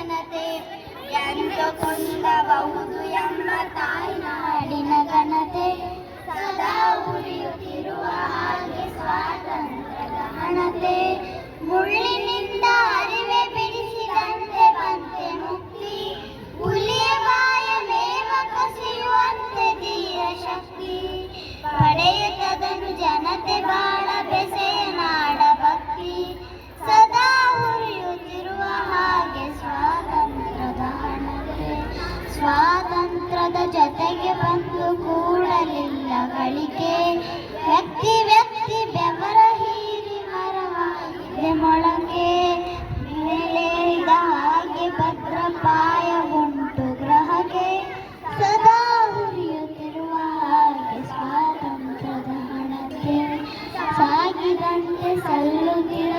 ಜನತೆ ಎಂದುಕೊಳ್ಳಬಹುದು ಸ್ವಾತಂತ್ರ್ಯದ ಜೊತೆಗೆ ಬಂದು ಕೂಡಲಿಲ್ಲ ಗಳಿಕೆ. ವ್ಯಕ್ತಿ ವ್ಯಕ್ತಿ ಬೆವರ ಹೀರಿ ಮರವಾಗಿದೆ ಮೊಳಕೆ. ಮೇಲೇರಿದ ಹಾಗೆ ಭದ್ರಪಾಯ ಉಂಟು ಗ್ರಹಕ್ಕೆ. ಸದಾ ಉರಿಯುತ್ತಿರುವ ಹಾಗೆ ಸ್ವಾತಂತ್ರ್ಯದ ಹಣತೆ ಸಾಗಿದಂತೆ ಸಲ್ಲುತ್ತಿರ